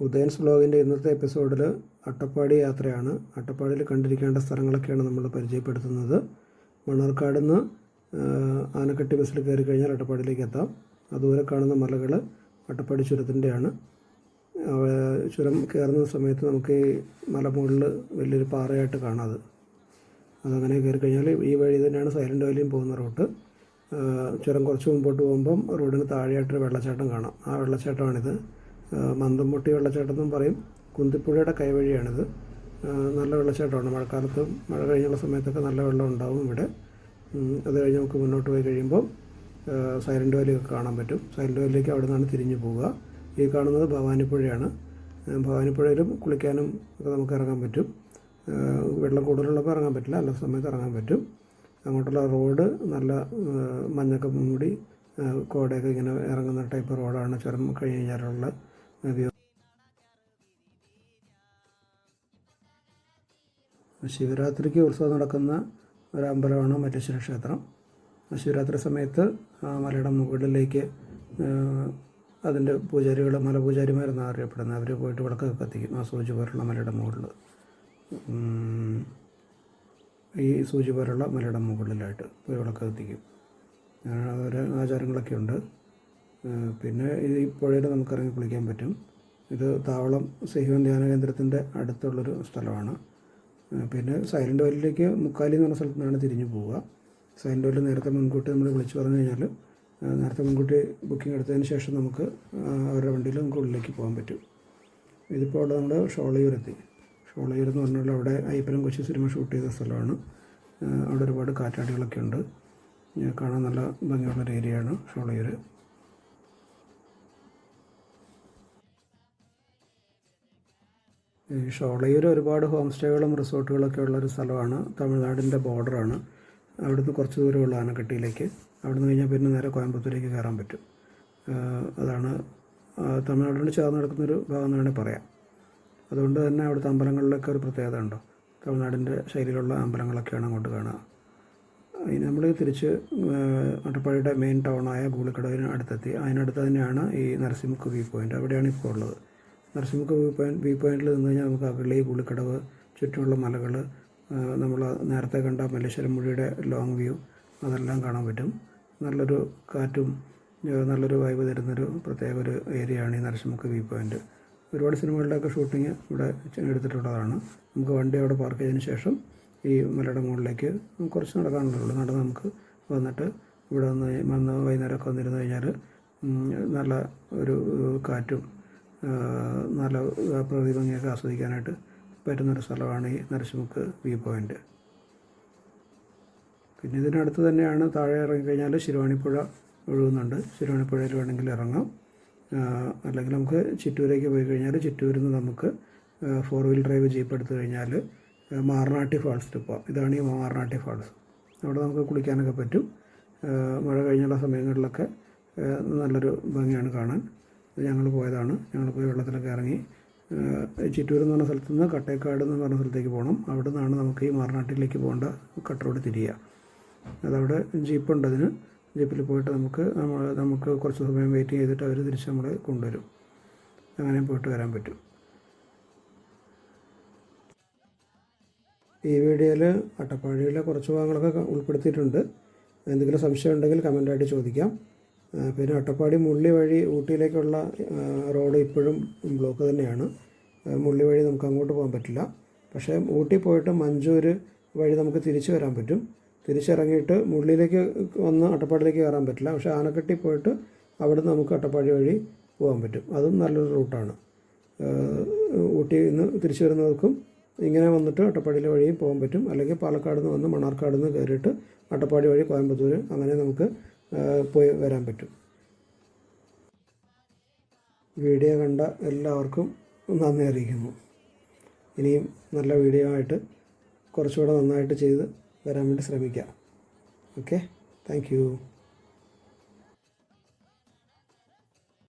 ഉദയൻസ് ബ്ലോഗിന്റെ ഇന്നത്തെ എപ്പിസോഡിൽ അട്ടപ്പാടി യാത്രയാണ്. അട്ടപ്പാടിയിൽ കണ്ടിരിക്കേണ്ട സ്ഥലങ്ങളൊക്കെയാണ് നമ്മൾ പരിചയപ്പെടുത്തുന്നത്. മണ്ണാർക്കാട് നിന്ന് ആനക്കട്ടി ബസ്സിൽ കയറി കഴിഞ്ഞാൽ അട്ടപ്പാടിയിലേക്ക് എത്താം. അതുപോലെ കാണുന്ന മലകൾ അട്ടപ്പാടി ചുരത്തിന്റെയാണ്. ചുരം കയറുന്ന സമയത്ത് നമുക്ക് ഈ മലമുകളിൽ വലിയൊരു പാറയായിട്ട് കാണാം അത്. അതങ്ങനെ കയറി കഴിഞ്ഞാൽ ഈ വഴി തന്നെയാണ് സൈലന്റ് വാലിയും പോകുന്ന റൂട്ട്. ചുരം കുറച്ച് മുമ്പോട്ട് പോകുമ്പം റോഡിന് താഴെയായിട്ടൊരു വെള്ളച്ചാട്ടം കാണാം. ആ വെള്ളച്ചാട്ടമാണിത്. മന്ദംമുട്ടി വെള്ളച്ചാട്ടം എന്നും പറയും. കുന്തിപ്പുഴയുടെ കൈവഴിയാണിത്. നല്ല വെള്ളച്ചാട്ടമാണ്. മഴക്കാലത്ത് മഴ കഴിഞ്ഞുള്ള സമയത്തൊക്കെ നല്ല വെള്ളം ഉണ്ടാവും ഇവിടെ. അത് കഴിഞ്ഞ് നമുക്ക് മുന്നോട്ട് പോയി കഴിയുമ്പോൾ സൈലന്റ് വാലിയൊക്കെ കാണാൻ പറ്റും. സൈലന്റ് വാലിയിലേക്ക് അവിടെ നിന്നാണ് തിരിഞ്ഞു പോവുക. ഈ കാണുന്നത് ഭവാനിപ്പുഴയാണ്. ഭവാനിപ്പുഴയിലും കുളിക്കാനും ഒക്കെ നമുക്ക് ഇറങ്ങാൻ പറ്റും. വെള്ളം കൂടുതലുള്ളപ്പോൾ ഇറങ്ങാൻ പറ്റില്ല. നല്ല സമയത്ത് ഇറങ്ങാൻ പറ്റും. അങ്ങോട്ടുള്ള റോഡ് നല്ല മഞ്ഞൊക്കെ മൂടി കോടയൊക്കെ ഇങ്ങനെ ഇറങ്ങുന്ന ടൈപ്പ് റോഡാണ്. ചുരം കഴിഞ്ഞ് കഴിഞ്ഞാലുള്ള ശിവരാത്രിക്ക് ഉത്സവം നടക്കുന്ന ഒരു അമ്പലമാണ് മറ്റേശ്വര ക്ഷേത്രം. ശിവരാത്രി സമയത്ത് മലയുടെ മുകളിലേക്ക് അതിന്റെ പൂജാരികൾ മലപൂജാരിമാരെന്നാണ് അറിയപ്പെടുന്നത്. അവർ പോയിട്ട് വിളക്കൊക്കെ കത്തിക്കും ആ സൂചി പോലുള്ള മലയുടെ മുകളിൽ ഈ സൂചി പോലുള്ള മലയുടെ മുകളിലായിട്ട് പോയി വിളക്ക് കത്തിക്കും. അങ്ങനെ ഓരോ ആചാരങ്ങളൊക്കെ ഉണ്ട് പിന്നെ ഇത് ഈ പുഴയിൽ നമുക്ക് ഇറങ്ങി കുളിക്കാൻ പറ്റും. ഇത് താവളം സഹീവൻ ധ്യാന കേന്ദ്രത്തിന്റെ അടുത്തുള്ളൊരു സ്ഥലമാണ്. പിന്നെ സൈലന്റ് വാലിയിലേക്ക് മുക്കാലി എന്ന് പറഞ്ഞ സ്ഥലത്ത് നിന്നാണ് തിരിഞ്ഞു പോവുക. സൈലന്റ് വാലി നേരത്തെ മുൻകൂട്ടി നമ്മൾ വിളിച്ചു പറഞ്ഞു കഴിഞ്ഞാൽ നേരത്തെ മുൻകൂട്ടി ബുക്കിംഗ് എടുത്തതിന് ശേഷം നമുക്ക് അവരുടെ വണ്ടിയിൽ നമുക്ക് ഉള്ളിലേക്ക് പോകാൻ പറ്റും. ഇതിപ്പോൾ അവിടെ നമ്മൾ ഷോളയൂരെത്തി ഷോളയൂർ എന്ന് പറഞ്ഞാൽ അവിടെ അയ്യപ്പനും കൊച്ചി സിനിമ ഷൂട്ട് ചെയ്ത സ്ഥലമാണ്. അവിടെ ഒരുപാട് കാറ്റാടികളൊക്കെ ഉണ്ട്. കാണാൻ നല്ല ഭംഗിയുള്ളൊരു ഏരിയയാണ് ഷോളയൂർ. ഈ ഷോളയൂർ ഒരുപാട് ഹോം സ്റ്റേകളും റിസോർട്ടുകളൊക്കെ ഉള്ളൊരു സ്ഥലമാണ്. തമിഴ്നാടിന്റെ ബോർഡറാണ്. അവിടുന്ന് കുറച്ച് ദൂരമുള്ള ആനക്കട്ടിയിലേക്ക്. അവിടുന്ന് കഴിഞ്ഞാൽ പിന്നെ നേരെ കോയമ്പത്തൂരേക്ക് കയറാൻ പറ്റും. അതാണ്. തമിഴ്നാടിനോട് ചേർന്ന് നടക്കുന്നൊരു ഭാഗം എന്ന് വേണമെങ്കിൽ പറയാം. അതുകൊണ്ട് തന്നെ അവിടുത്തെ അമ്പലങ്ങളിലൊക്കെ ഒരു പ്രത്യേകത ഉണ്ടോ? തമിഴ്നാടിന്റെ ശൈലിയിലുള്ള അമ്പലങ്ങളൊക്കെയാണ് അങ്ങോട്ട് കാണുക. ഇനി നമ്മൾ തിരിച്ച് അട്ടപ്പാടിയുടെ മെയിൻ ടൗണായ ഗൂളിക്കടവിന് അടുത്തെത്തി. അതിനടുത്ത് തന്നെയാണ് ഈ നരസിംഹക്ക് വ്യൂ പോയിന്റ് അവിടെയാണ് ഇപ്പോൾ ഉള്ളത്. നരസിംഹക്ക് വ്യൂ പോയിന്റ് വ്യൂ പോയിന്റിൽ നിന്ന് കഴിഞ്ഞാൽ നമുക്ക് അഗളി പുളിക്കടവ് ചുറ്റുമുള്ള മലകൾ നമ്മൾ നേരത്തെ കണ്ട മല്ലേശ്വരം മുഴിയുടെ ലോങ് വ്യൂ അതെല്ലാം കാണാൻ പറ്റും. നല്ലൊരു കാറ്റും നല്ലൊരു വൈബ് തരുന്നൊരു പ്രത്യേക ഒരു ഏരിയയാണ് ഈ നരസിംഹക്ക് വ്യൂ പോയിന്റ്. ഒരുപാട് സിനിമകളുടെയൊക്കെ ഷൂട്ടിങ് ഇവിടെ എടുത്തിട്ടുള്ളതാണ്. നമുക്ക് വണ്ടി അവിടെ പാർക്ക് ചെയ്തതിന് ശേഷം ഈ മലയുടെ മുകളിലേക്ക് കുറച്ച് നടക്കാനുള്ളൂ നടന്ന് നമുക്ക് വന്നിട്ട് ഇവിടെ വന്ന് വന്ന് വൈകുന്നേരമൊക്കെ വന്നിരുന്ന് കഴിഞ്ഞാൽ നല്ല ഒരു കാറ്റും നല്ല പ്രകൃതി ഭംഗിയൊക്കെ ആസ്വദിക്കാനായിട്ട് പറ്റുന്നൊരു സ്ഥലമാണ് ഈ നരസിമുക്ക് വ്യൂ പോയിന്റ്. പിന്നെ ഇതിനടുത്ത് തന്നെയാണ് താഴെ ഇറങ്ങിക്കഴിഞ്ഞാൽ ശിരുവാണിപ്പുഴ ഒഴുകുന്നുണ്ട്. ശിരുവാണിപ്പുഴയിൽ വേണമെങ്കിൽ ഇറങ്ങാം. അല്ലെങ്കിൽ നമുക്ക് ചിറ്റൂരേക്ക് പോയി കഴിഞ്ഞാൽ ചിറ്റൂരിൽ നിന്ന് നമുക്ക് ഫോർ വീൽ ഡ്രൈവ് ജീപ്പ് എടുത്തു കഴിഞ്ഞാൽ മാറനാട്ടി ഫാൾസിൽ പോകാം ഇതാണ് ഈ മാറനാട്ടി ഫാൾസ്. അവിടെ നമുക്ക് കുളിക്കാനൊക്കെ പറ്റും. മഴ കഴിഞ്ഞുള്ള സമയങ്ങളിലൊക്കെ നല്ലൊരു ഭംഗിയാണ് കാണാൻ. ഞങ്ങൾ പോയതാണ്. ഞങ്ങൾ പോയി വെള്ളത്തിലൊക്കെ ഇറങ്ങി ചിറ്റൂർ എന്ന് പറഞ്ഞ സ്ഥലത്ത് നിന്ന് കട്ടേക്കാട് എന്ന് പറഞ്ഞ സ്ഥലത്തേക്ക് പോകണം. അവിടെ നിന്നാണ് നമുക്ക് ഈ മാറനാട്ടിലേക്ക് പോകേണ്ട കട്ട് റോഡ് തിരിയുക. അതവിടെ ജീപ്പുണ്ട് അതിന്. ജീപ്പിൽ പോയിട്ട് നമുക്ക് നമ്മൾ നമുക്ക് കുറച്ച് സമയം വെയിറ്റ് ചെയ്തിട്ട് അവർ തിരിച്ച് നമ്മളെ കൊണ്ടുവരും. അങ്ങനെ പോയിട്ട് വരാൻ പറ്റും. ഈ വീഡിയോയിൽ അട്ടപ്പാടിയിലെ കുറച്ച് ഭാഗങ്ങളൊക്കെ ഉൾപ്പെടുത്തിയിട്ടുണ്ട്. എന്തെങ്കിലും സംശയം ഉണ്ടെങ്കിൽ കമന്റായിട്ട് ചോദിക്കാം. പിന്നെ അട്ടപ്പാടി മുള്ളി വഴി ഊട്ടിയിലേക്കുള്ള റോഡ് ഇപ്പോഴും ബ്ലോക്ക് തന്നെയാണ്. മുള്ളി വഴി നമുക്ക് അങ്ങോട്ട് പോകാൻ പറ്റില്ല. പക്ഷേ ഊട്ടി പോയിട്ട് മഞ്ചൂർ വഴി നമുക്ക് തിരിച്ചു വരാൻ പറ്റും. തിരിച്ചിറങ്ങിയിട്ട് മുള്ളിയിലേക്ക് വന്ന് അട്ടപ്പാടിയിലേക്ക് കയറാൻ പറ്റില്ല. പക്ഷേ ആനക്കട്ടി പോയിട്ട് അവിടുന്ന് നമുക്ക് അട്ടപ്പാടി വഴി പോകാൻ പറ്റും. അതും നല്ലൊരു റൂട്ടാണ്. ഊട്ടിയിൽ നിന്ന് തിരിച്ചു വരുന്നവർക്കും ഇങ്ങനെ വന്നിട്ട് അട്ടപ്പാടിയിലെ വഴിയും പോകാൻ പറ്റും. അല്ലെങ്കിൽ പാലക്കാട് നിന്ന് വന്ന് മണ്ണാർക്കാട് നിന്ന് കയറിയിട്ട് അട്ടപ്പാടി വഴി കോയമ്പത്തൂർ അങ്ങനെ നമുക്ക് പോയി വരാൻ പറ്റും. വീഡിയോ കണ്ട എല്ലാവർക്കും നന്ദി അറിയിക്കുന്നു. ഇനിയും നല്ല വീഡിയോ ആയിട്ട് കുറച്ചുകൂടെ നന്നായിട്ട് ചെയ്ത് വരാൻ വേണ്ടി ശ്രമിക്കാം. ഓക്കെ? താങ്ക്